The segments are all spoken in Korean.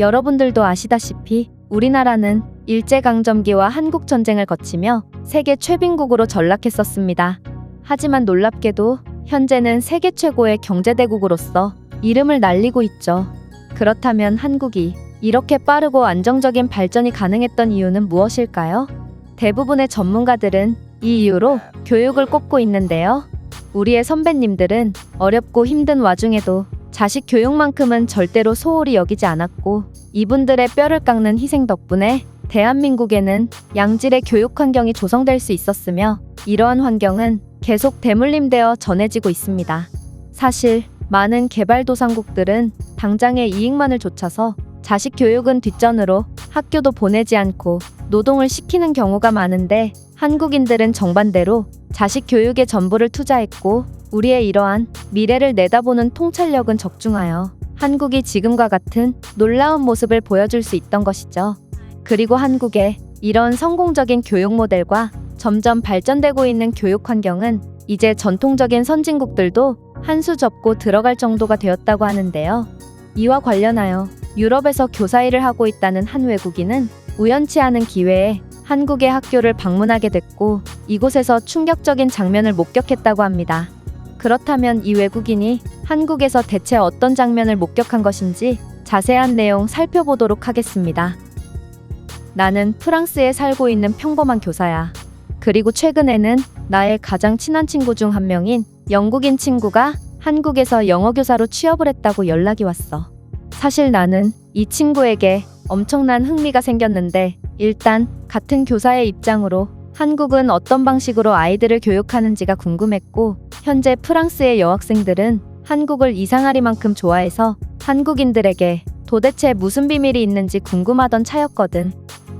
여러분들도 아시다시피 우리나라는 일제강점기와 한국전쟁을 거치며 세계 최빈국으로 전락했었습니다. 하지만 놀랍게도 현재는 세계 최고의 경제대국으로서 이름을 날리고 있죠. 그렇다면 한국이 이렇게 빠르고 안정적인 발전이 가능했던 이유는 무엇일까요? 대부분의 전문가들은 이 이유로 교육을 꼽고 있는데요. 우리의 선배님들은 어렵고 힘든 와중에도 자식 교육만큼은 절대로 소홀히 여기지 않았고 이분들의 뼈를 깎는 희생 덕분에 대한민국에는 양질의 교육 환경이 조성될 수 있었으며 이러한 환경은 계속 대물림되어 전해지고 있습니다. 사실 많은 개발도상국들은 당장의 이익만을 좇아서 자식 교육은 뒷전으로 학교도 보내지 않고 노동을 시키는 경우가 많은데 한국인들은 정반대로 자식 교육에 전부를 투자했고 우리의 이러한 미래를 내다보는 통찰력은 적중하여 한국이 지금과 같은 놀라운 모습을 보여줄 수 있던 것이죠. 그리고 한국의 이런 성공적인 교육 모델과 점점 발전되고 있는 교육 환경은 이제 전통적인 선진국들도 한 수 접고 들어갈 정도가 되었다고 하는데요. 이와 관련하여 유럽에서 교사 일을 하고 있다는 한 외국인은 우연치 않은 기회에 한국의 학교를 방문하게 됐고 이곳에서 충격적인 장면을 목격했다고 합니다. 그렇다면 이 외국인이 한국에서 대체 어떤 장면을 목격한 것인지 자세한 내용 살펴보도록 하겠습니다. 나는 프랑스에 살고 있는 평범한 교사야. 그리고 최근에는 나의 가장 친한 친구 중 한 명인 영국인 친구가 한국에서 영어 교사로 취업을 했다고 연락이 왔어. 사실 나는 이 친구에게 엄청난 흥미가 생겼는데 일단 같은 교사의 입장으로 한국은 어떤 방식으로 아이들을 교육하는지가 궁금했고 현재 프랑스의 여학생들은 한국을 이상하리만큼 좋아해서 한국인들에게 도대체 무슨 비밀이 있는지 궁금하던 차였거든.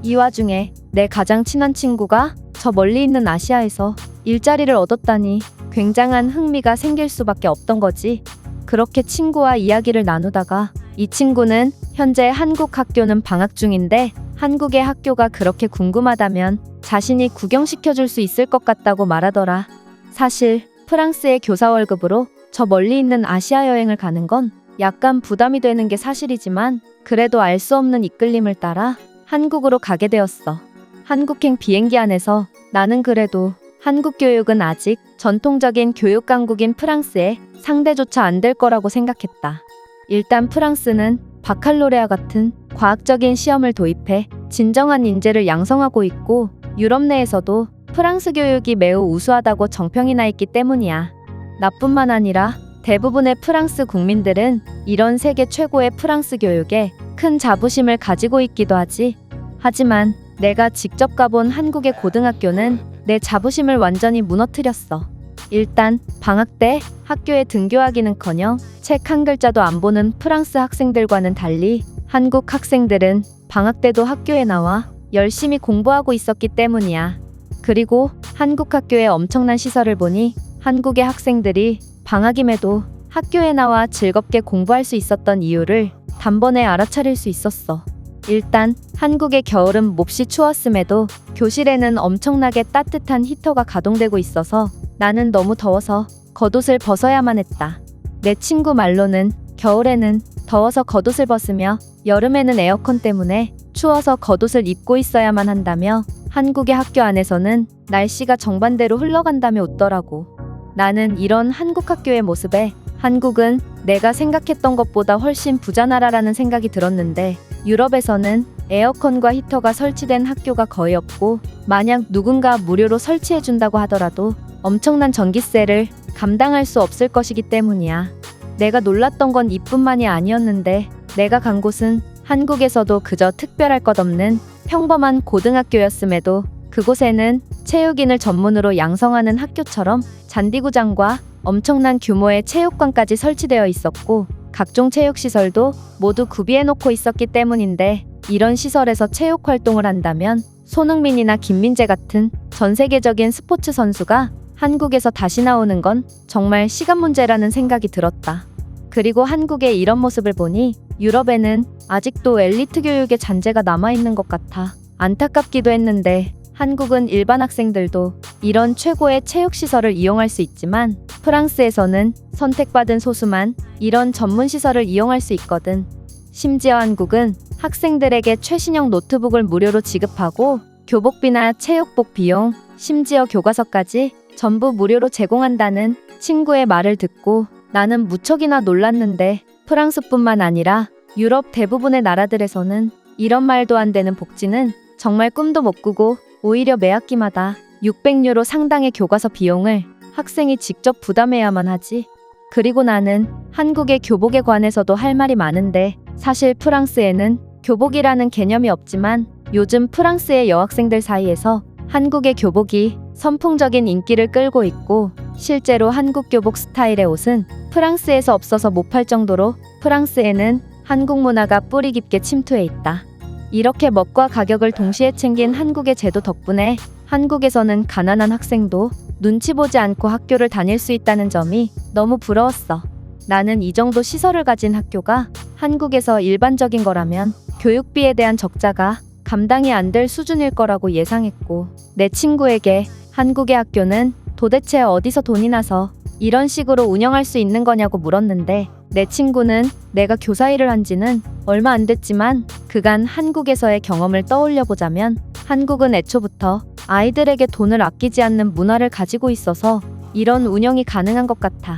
이 와중에 내 가장 친한 친구가 저 멀리 있는 아시아에서 일자리를 얻었다니 굉장한 흥미가 생길 수밖에 없던 거지. 그렇게 친구와 이야기를 나누다가 이 친구는 현재 한국 학교는 방학 중인데 한국의 학교가 그렇게 궁금하다면 자신이 구경시켜 줄 수 있을 것 같다고 말하더라. 사실 프랑스의 교사 월급으로 저 멀리 있는 아시아 여행을 가는 건 약간 부담이 되는 게 사실이지만 그래도 알 수 없는 이끌림을 따라 한국으로 가게 되었어. 한국행 비행기 안에서 나는 그래도 한국 교육은 아직 전통적인 교육 강국인 프랑스에 상대조차 안 될 거라고 생각했다. 일단 프랑스는 바칼로레아 같은 과학적인 시험을 도입해 진정한 인재를 양성하고 있고 유럽 내에서도 프랑스 교육이 매우 우수하다고 정평이 나 있기 때문이야. 나뿐만 아니라 대부분의 프랑스 국민들은 이런 세계 최고의 프랑스 교육에 큰 자부심을 가지고 있기도 하지. 하지만 내가 직접 가본 한국의 고등학교는 내 자부심을 완전히 무너뜨렸어. 일단 방학 때 학교에 등교하기는커녕 책 한 글자도 안 보는 프랑스 학생들과는 달리 한국 학생들은 방학 때도 학교에 나와 열심히 공부하고 있었기 때문이야. 그리고 한국 학교의 엄청난 시설을 보니 한국의 학생들이 방학임에도 학교에 나와 즐겁게 공부할 수 있었던 이유를 단번에 알아차릴 수 있었어. 일단 한국의 겨울은 몹시 추웠음에도 교실에는 엄청나게 따뜻한 히터가 가동되고 있어서 나는 너무 더워서 겉옷을 벗어야만 했다. 내 친구 말로는 겨울에는 더워서 겉옷을 벗으며 여름에는 에어컨 때문에 추워서 겉옷을 입고 있어야만 한다며 한국의 학교 안에서는 날씨가 정반대로 흘러간다며 웃더라고. 나는 이런 한국 학교의 모습에 한국은 내가 생각했던 것보다 훨씬 부자 나라라는 생각이 들었는데 유럽에서는 에어컨과 히터가 설치된 학교가 거의 없고 만약 누군가 무료로 설치해 준다고 하더라도 엄청난 전기세를 감당할 수 없을 것이기 때문이야. 내가 놀랐던 건 이뿐만이 아니었는데 내가 간 곳은 한국에서도 그저 특별할 것 없는 평범한 고등학교였음에도 그곳에는 체육인을 전문으로 양성하는 학교처럼 잔디구장과 엄청난 규모의 체육관까지 설치되어 있었고 각종 체육 시설도 모두 구비해 놓고 있었기 때문인데 이런 시설에서 체육 활동을 한다면 손흥민이나 김민재 같은 전 세계적인 스포츠 선수가 한국에서 다시 나오는 건 정말 시간 문제라는 생각이 들었다. 그리고 한국의 이런 모습을 보니 유럽에는 아직도 엘리트 교육의 잔재가 남아있는 것 같아 안타깝기도 했는데 한국은 일반 학생들도 이런 최고의 체육시설을 이용할 수 있지만 프랑스에서는 선택받은 소수만 이런 전문 시설을 이용할 수 있거든. 심지어 한국은 학생들에게 최신형 노트북을 무료로 지급하고 교복비나 체육복 비용, 심지어 교과서까지 전부 무료로 제공한다는 친구의 말을 듣고 나는 무척이나 놀랐는데 프랑스뿐만 아니라 유럽 대부분의 나라들에서는 이런 말도 안 되는 복지는 정말 꿈도 못 꾸고 오히려 매 학기마다 600유로 상당의 교과서 비용을 학생이 직접 부담해야만 하지. 그리고 나는 한국의 교복에 관해서도 할 말이 많은데 사실 프랑스에는 교복이라는 개념이 없지만 요즘 프랑스의 여학생들 사이에서 한국의 교복이 선풍적인 인기를 끌고 있고 실제로 한국 교복 스타일의 옷은 프랑스에서 없어서 못 팔 정도로 프랑스에는 한국 문화가 뿌리 깊게 침투해 있다. 이렇게 먹과 가격을 동시에 챙긴 한국의 제도 덕분에 한국에서는 가난한 학생도 눈치 보지 않고 학교를 다닐 수 있다는 점이 너무 부러웠어. 나는 이 정도 시설을 가진 학교가 한국에서 일반적인 거라면 교육비에 대한 적자가 감당이 안 될 수준일 거라고 예상했고, 내 친구에게 한국의 학교는 도대체 어디서 돈이 나서 이런 식으로 운영할 수 있는 거냐고 물었는데, 내 친구는 내가 교사 일을 한 지는 얼마 안 됐지만 그간 한국에서의 경험을 떠올려 보자면 한국은 애초부터 아이들에게 돈을 아끼지 않는 문화를 가지고 있어서 이런 운영이 가능한 것 같아.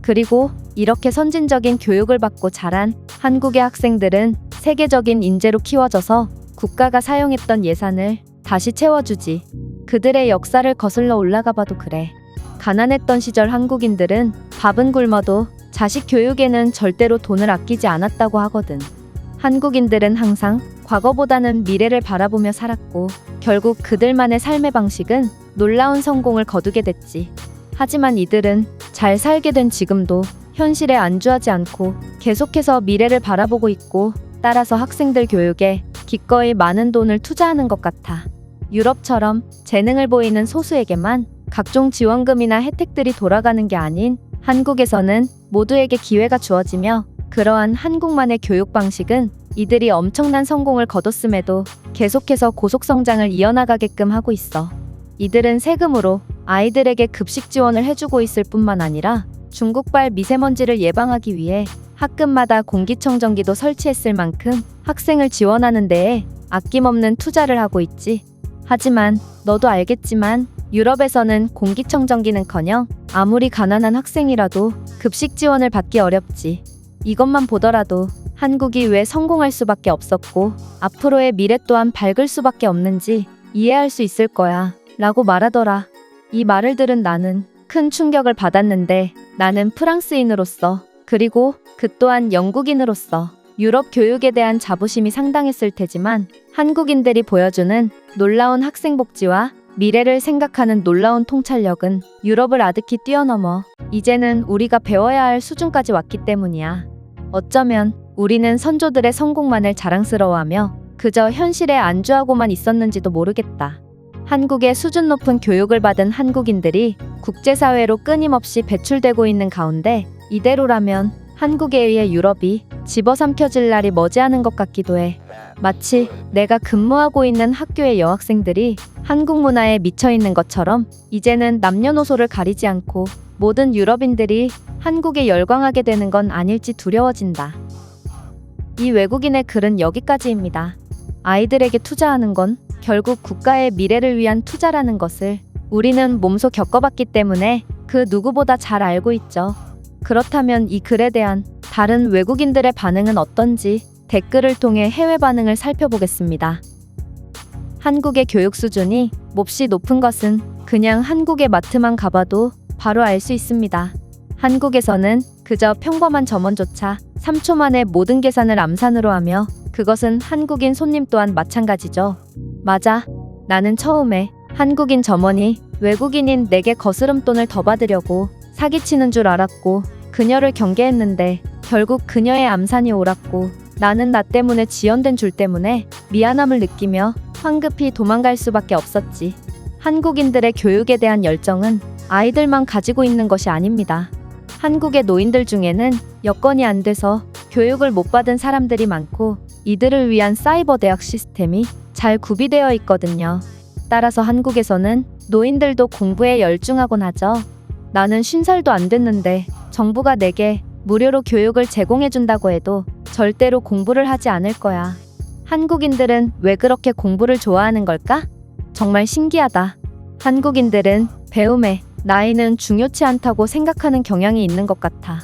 그리고 이렇게 선진적인 교육을 받고 자란 한국의 학생들은 세계적인 인재로 키워져서 국가가 사용했던 예산을 다시 채워주지. 그들의 역사를 거슬러 올라가 봐도 그래. 가난했던 시절 한국인들은 밥은 굶어도 자식 교육에는 절대로 돈을 아끼지 않았다고 하거든. 한국인들은 항상 과거보다는 미래를 바라보며 살았고 결국 그들만의 삶의 방식은 놀라운 성공을 거두게 됐지. 하지만 이들은 잘 살게 된 지금도 현실에 안주하지 않고 계속해서 미래를 바라보고 있고 따라서 학생들 교육에 기꺼이 많은 돈을 투자하는 것 같아. 유럽처럼 재능을 보이는 소수에게만 각종 지원금이나 혜택들이 돌아가는 게 아닌 한국에서는 모두에게 기회가 주어지며 그러한 한국만의 교육 방식은 이들이 엄청난 성공을 거뒀음에도 계속해서 고속 성장을 이어나가게끔 하고 있어. 이들은 세금으로 아이들에게 급식 지원을 해주고 있을 뿐만 아니라 중국발 미세먼지를 예방하기 위해 학급마다 공기청정기도 설치했을 만큼 학생을 지원하는 데에 아낌없는 투자를 하고 있지. 하지만 너도 알겠지만 유럽에서는 공기청정기는커녕 아무리 가난한 학생이라도 급식 지원을 받기 어렵지. 이것만 보더라도 한국이 왜 성공할 수밖에 없었고 앞으로의 미래 또한 밝을 수밖에 없는지 이해할 수 있을 거야. 라고 말하더라. 이 말을 들은 나는 큰 충격을 받았는데 나는 프랑스인으로서 그리고 그 또한 영국인으로서 유럽 교육에 대한 자부심이 상당했을 테지만 한국인들이 보여주는 놀라운 학생 복지와 미래를 생각하는 놀라운 통찰력은 유럽을 아득히 뛰어넘어 이제는 우리가 배워야 할 수준까지 왔기 때문이야. 어쩌면 우리는 선조들의 성공만을 자랑스러워하며 그저 현실에 안주하고만 있었는지도 모르겠다. 한국의 수준 높은 교육을 받은 한국인들이 국제사회로 끊임없이 배출되고 있는 가운데 이대로라면 한국에 의해 유럽이 집어삼켜질 날이 머지않은 것 같기도 해. 마치 내가 근무하고 있는 학교의 여학생들이 한국 문화에 미쳐 있는 것처럼 이제는 남녀노소를 가리지 않고 모든 유럽인들이 한국에 열광하게 되는 건 아닐지 두려워진다. 이 외국인의 글은 여기까지입니다. 아이들에게 투자하는 건 결국 국가의 미래를 위한 투자라는 것을 우리는 몸소 겪어봤기 때문에 그 누구보다 잘 알고 있죠. 그렇다면 이 글에 대한 다른 외국인들의 반응은 어떤지 댓글을 통해 해외 반응을 살펴보겠습니다. 한국의 교육 수준이 몹시 높은 것은 그냥 한국의 마트만 가봐도 바로 알 수 있습니다. 한국에서는 그저 평범한 점원조차 3초 만에 모든 계산을 암산으로 하며 그것은 한국인 손님 또한 마찬가지죠. 맞아. 나는 처음에 한국인 점원이 외국인인 내게 거스름돈을 더 받으려고 사기치는 줄 알았고 그녀를 경계했는데 결국 그녀의 암산이 옳았고 나는 나 때문에 지연된 줄 때문에 미안함을 느끼며 황급히 도망갈 수밖에 없었지. 한국인들의 교육에 대한 열정은 아이들만 가지고 있는 것이 아닙니다. 한국의 노인들 중에는 여건이 안 돼서 교육을 못 받은 사람들이 많고 이들을 위한 사이버 대학 시스템이 잘 구비되어 있거든요. 따라서 한국에서는 노인들도 공부에 열중하곤 하죠. 나는 50살도 안 됐는데 정부가 내게 무료로 교육을 제공해준다고 해도 절대로 공부를 하지 않을 거야. 한국인들은 왜 그렇게 공부를 좋아하는 걸까? 정말 신기하다. 한국인들은 배움에 나이는 중요치 않다고 생각하는 경향이 있는 것 같아.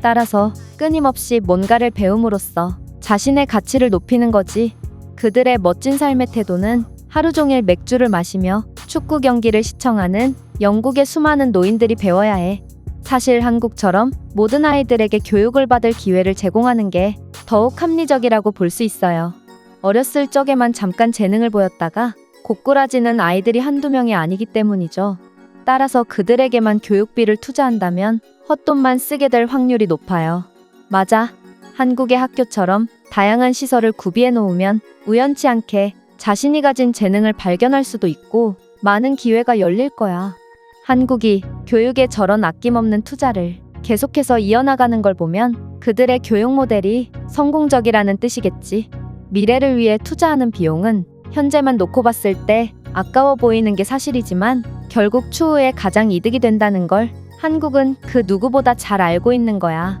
따라서 끊임없이 뭔가를 배움으로써 자신의 가치를 높이는 거지. 그들의 멋진 삶의 태도는 하루 종일 맥주를 마시며 축구 경기를 시청하는 영국의 수많은 노인들이 배워야 해. 사실 한국처럼 모든 아이들에게 교육을 받을 기회를 제공하는 게 더욱 합리적이라고 볼 수 있어요. 어렸을 적에만 잠깐 재능을 보였다가 고꾸라지는 아이들이 한두 명이 아니기 때문이죠. 따라서 그들에게만 교육비를 투자한다면 헛돈만 쓰게 될 확률이 높아요. 맞아. 한국의 학교처럼 다양한 시설을 구비해 놓으면 우연치 않게 자신이 가진 재능을 발견할 수도 있고 많은 기회가 열릴 거야. 한국이 교육에 저런 아낌없는 투자를 계속해서 이어나가는 걸 보면 그들의 교육 모델이 성공적이라는 뜻이겠지. 미래를 위해 투자하는 비용은 현재만 놓고 봤을 때 아까워 보이는 게 사실이지만 결국 추후에 가장 이득이 된다는 걸 한국은 그 누구보다 잘 알고 있는 거야.